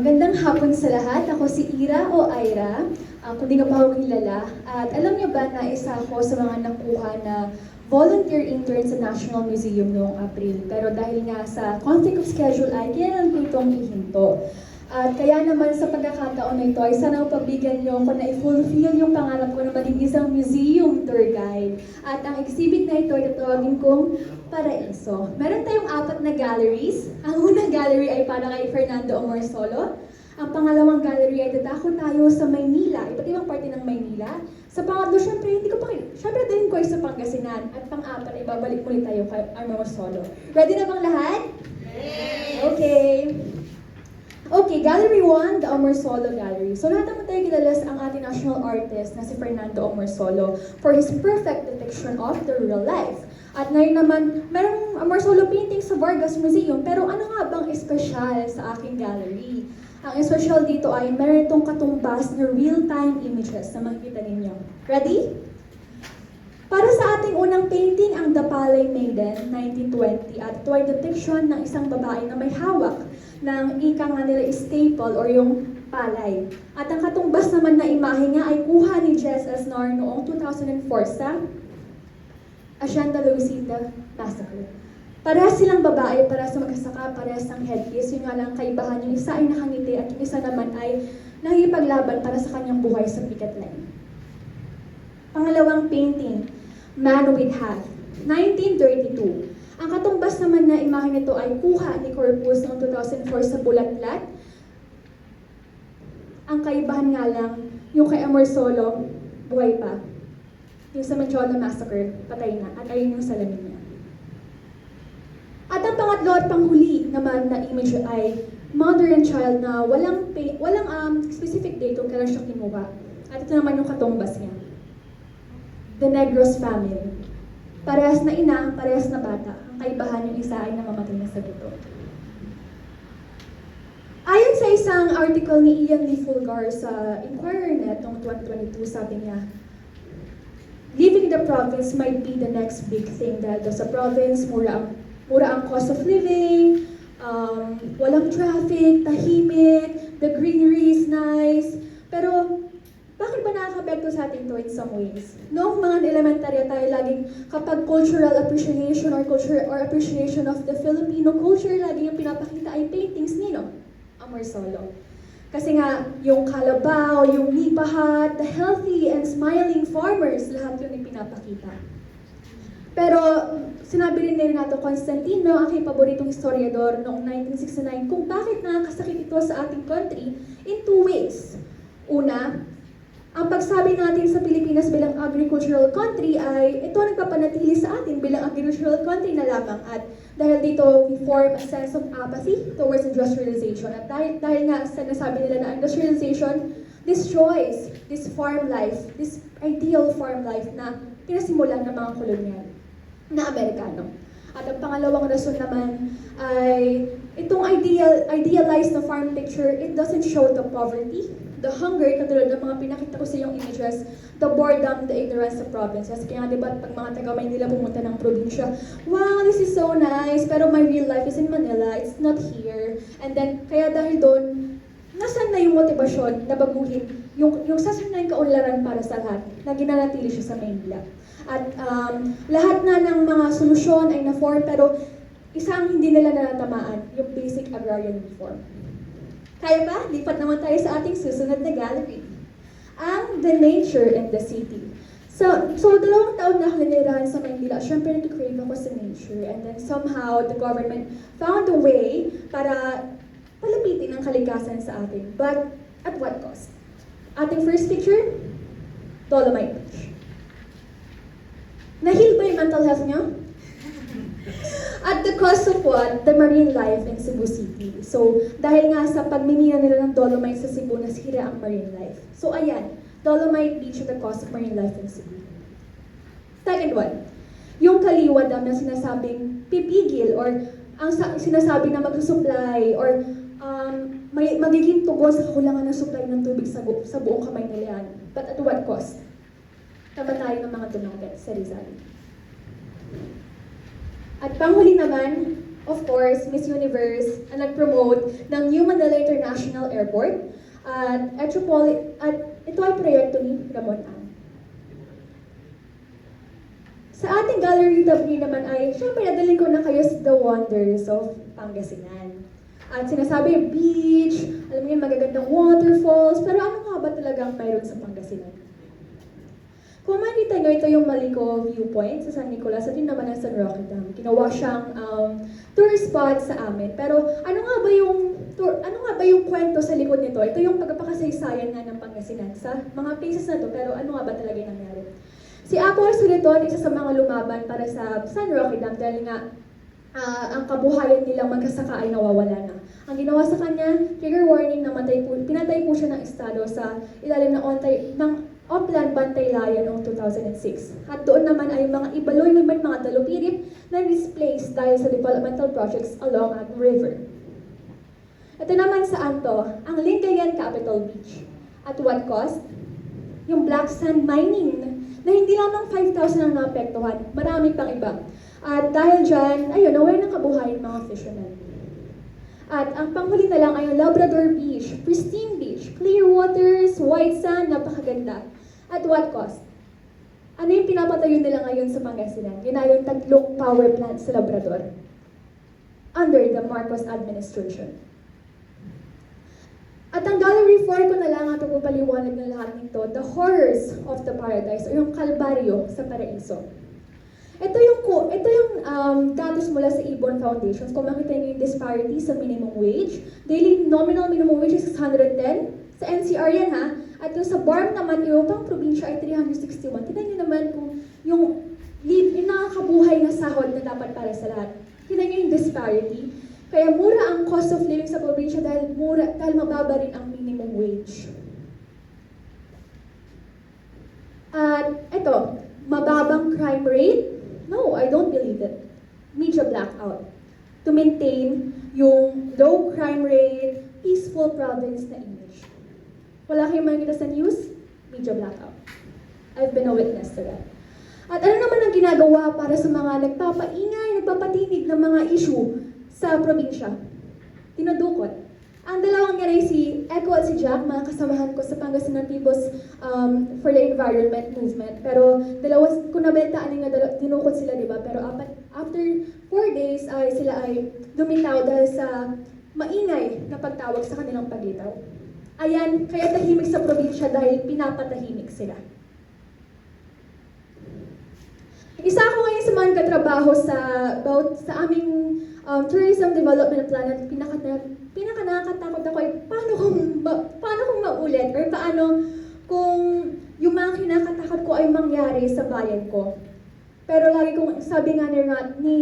Magandang hapon sa lahat. Ako si Ira o Ira. Uh, kung di ka pa ako kilala. At alam niyo ba na isa ako sa mga nakuha na volunteer intern sa National Museum noong April. Pero dahil nga sa conflict of schedule ay kailangan ko itong ihinto. At kaya naman sa pagkakataon na ito ay sana pagbigyan niyo ako na i-fulfill yung pangarap ko na maging isang museum tour guide. At ang exhibit na ito ay tatawagin kong Paraiso. Meron tayong apat na galleries. Ang unang gallery ay para kay Fernando Omorsolo. Ang pangalawang gallery ay dadako tayo sa Maynila, iba't ibang parte ng Maynila. Sa pangatlo, syempre, hindi ko pa Syempre, din ko ay sa Pangasinan. At pang-apat ay babalik ulit tayo kay Omorsolo. Ready na bang lahat? Okay. Okay, Gallery 1, the Omorsolo Gallery. So lahat naman tayo kilala sa ang ating national artist na si Fernando Omorsolo for his perfect depiction of the real life. At ngayon naman, merong Omorsolo painting sa Vargas Museum, pero ano nga bang espesyal sa aking gallery? Ang espesyal dito ay meron itong katumbas na real-time images na makikita ninyo. Ready? Para sa ating unang painting, ang The Palay Maiden, 1920, at ito ay depiction ng isang babae na may hawak ng ika nga nila staple or yung palay. At ang katumbas naman na imahe niya ay kuha ni Jess Asnar noong 2004 sa Hacienda Luisita Massacre. Parehas silang babae, parehas sa magkasaka, parehas ng headpiece. Yun nga lang kaibahan, yung isa ay nakangiti at yung isa naman ay nangipaglaban para sa kanyang buhay sa picket line. Pangalawang painting, Man with Hat, 1932. Ang katumbas naman na imahe nito ay kuha ni Corpus noong 2004 sa Bulatlat. Ang kaibahan nga lang, yung kay Amor Solo, buhay pa. Yung sa Manchola Massacre, patay na. At ayun yung salamin niya. At ang pangatlo at panghuli naman na image ay mother and child na walang walang um, specific date kung kailan siya kinuha. At ito naman yung katumbas niya. The Negros family. Parehas na ina, parehas na bata. Ang kaibahan yung isa ay namamatay na sa guto. Ayon sa isang article ni Ian Lee Fulgar sa Inquirer Net noong 2022, sabi niya, Living in the province might be the next big thing dahil sa province, mura ang, mura ang cost of living, um, walang traffic, tahimik, the greenery is nice. Pero, bakit ba nakaka-apekto sa atin to in some ways? Noong mga elementarya tayo laging kapag cultural appreciation or culture or appreciation of the Filipino culture, lagi yung pinapakita ay paintings nino, Amor Solo. Kasi nga, yung kalabaw, yung lipahat, the healthy and smiling farmers, lahat yun yung pinapakita. Pero sinabi rin ni Renato Constantino, ang aking paboritong historiador noong 1969, kung bakit nakakasakit ito sa ating country in two ways. Una, ang pagsabi natin sa Pilipinas bilang agricultural country ay ito ang nagpapanatili sa atin bilang agricultural country na lamang at dahil dito we form a sense of apathy towards industrialization at dahil, dahil nga sa nasabi nila na industrialization destroys this farm life, this ideal farm life na pinasimulan ng mga kolonyal na Amerikano. At ang pangalawang rason naman ay itong ideal, idealized na farm picture, it doesn't show the poverty, the hunger, katulad ng mga pinakita ko sa iyong images, the boredom, the ignorance of provinces. Kaya nga, di ba, pag mga taga Maynila pumunta ng probinsya, wow, this is so nice, pero my real life is in Manila, it's not here. And then, kaya dahil doon, nasan na yung motibasyon na baguhin yung, yung sasanayang kaunlaran para sa lahat na ginanatili siya sa Maynila. At um, lahat na ng mga solusyon ay na-form pero isang hindi nila natatamaan, yung basic agrarian reform. Kaya ba? Lipat naman tayo sa ating susunod na gallery. Ang The Nature and the City. So, so dalawang taon na ako nanirahan sa Maynila. Siyempre, nag-crave ako sa nature. And then somehow, the government found a way para palapitin ang kalikasan sa atin. But, at what cost? Ating first picture, Dolomite Beach. Nahil ba yung mental health niyo? At the cost of what? The marine life in Cebu City. So, dahil nga sa pagmimina nila ng Dolomite sa Cebu, nasira ang marine life. So, ayan. Dolomite Beach at the cost of marine life in Cebu. Second one, yung kaliwa dam na sinasabing pipigil or ang sa- sinasabi na magsusupply or um, may, magiging tugon sa kakulangan ng supply ng tubig sa, bu- sa buong Kamaynilan. But at what cost? Kamatayan ng mga tumagat sa Rizal. At panghuli naman, of course, Miss Universe ang nag-promote ng New Manila International Airport. At, ito, po, at ito ay proyekto ni Ramon Ang. Sa ating gallery W naman ay, syempre, nadalhin ko na kayo sa The Wonders of Pangasinan. At sinasabi, beach, alam mo yun, magagandang waterfalls, pero ano nga ba talagang mayroon sa Pangasinan? Makikita nyo, ito yung Maliko viewpoint sa San Nicolas at yun naman ang San Roque Dam. Ginawa siyang um, tourist spot sa amin. Pero ano nga ba yung tour, ano nga ba yung kwento sa likod nito? Ito yung pagpapakasaysayan nga ng Pangasinan sa mga places na to, pero ano nga ba talaga yung nangyari? Si Apple Suliton, isa sa mga lumaban para sa San Roque Dam dahil nga ah, ang kabuhayan nilang magkasaka ay nawawala na. Ang ginawa sa kanya, trigger warning, namatay po, pinatay po siya ng estado sa ilalim ng, ontay, ng Oplan Bantaylaya noong 2006. At doon naman ay mga ibaloy naman mga dalupirip na displaced dahil sa developmental projects along ang river. Ito naman sa Anto, ang Lingayen Capital Beach. At what cost? Yung black sand mining na hindi lamang 5,000 ang naapektuhan, marami pang iba. At dahil dyan, ayun, nawala ng kabuhayan mga fishermen. At ang panghuli na lang ay ang Labrador Beach, pristine beach, clear waters, white sand, napakaganda. At what cost? Ano yung pinapatayo nila ngayon sa Pangasinan? Yun na yung tatlong power plant sa Labrador. Under the Marcos administration. At ang gallery 4 ko na lang ang pagpapaliwanag ng lahat nito, the horrors of the paradise, o yung kalbaryo sa paraiso. Ito yung ito yung um, datos mula sa Ibon Foundation. Kung makita niyo yung disparity sa minimum wage, daily nominal minimum wage is 610. Sa NCR yan ha. At yung sa BARM naman, yung pang probinsya ay 361. Tignan niyo naman kung yung, yung nakakabuhay na sahod na dapat para sa lahat. Tignan niyo yung disparity. Kaya mura ang cost of living sa probinsya dahil mura dahil mababa rin ang minimum wage. At ito, mababang crime rate? No, I don't believe it. Media blackout. To maintain yung low crime rate, peaceful province na image. Wala kayong makikita sa news? Media blackout. I've been a witness to that. At ano naman ang ginagawa para sa mga nagpapaingay, nagpapatinig ng mga issue sa probinsya? Tinudukot. Ang dalawang nangyari si Echo at si Jack, mga kasamahan ko sa Pangasinan People's um, for the Environment Movement. Pero dalawa, kung nabentaan nga, dinukot sila, di ba? Pero after four days, ay sila ay lumitaw dahil sa maingay na pagtawag sa kanilang paglitaw. Ayan, kaya tahimik sa probinsya dahil pinapatahimik sila. Isa ako ngayon sa mga katrabaho sa about sa aming um, tourism development plan at pinaka pinaka nakakatakot ako ay paano kung ma, paano kung maulit or paano kung yung mga kinakatakot ko ay mangyari sa bayan ko. Pero lagi kong sabi nga ni, ni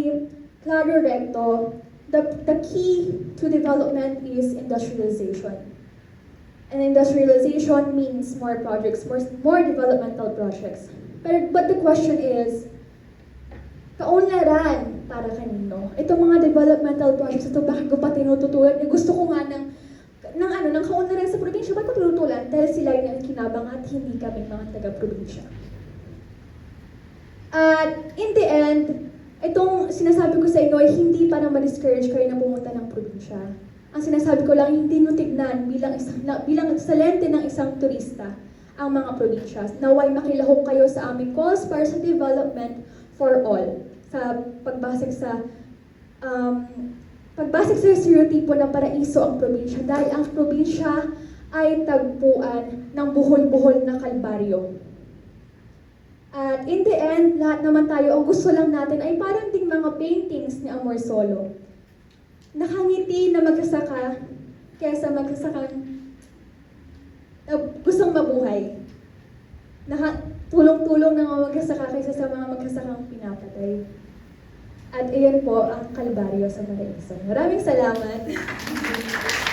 Claro Recto, the, the key to development is industrialization. And industrialization means more projects, more, more developmental projects. But, but the question is, kaunlaran para kanino? Itong mga developmental projects ito, bakit ko pa tinututulan? Eh, gusto ko nga ng, ng ano, ng kaunlaran sa probinsya, ba't tinutulan? Dahil sila yung kinabang at hindi kami mga taga-probinsya. At in the end, itong sinasabi ko sa inyo ay hindi para ma-discourage kayo na pumunta ng probinsya. Ang sinasabi ko lang, hindi nyo tignan bilang, isang, bilang salente ng isang turista ang mga probinsya. Naway makilahok kayo sa aming calls para sa development for all. Sa pagbasag sa um, pagbasag sa stereotipo na paraiso ang probinsya dahil ang probinsya ay tagpuan ng buhol-buhol na kalbaryo. At in the end, lahat naman tayo, ang gusto lang natin ay parang ding mga paintings ni Amor Solo. Nakangiti na magsasaka kesa magsasakang uh, gustong mabuhay. Naka, tulong-tulong na magsasaka kaysa sa mga magsasakang pinapatay. At iyan po ang kalbaryo sa Maraiso. Maraming salamat.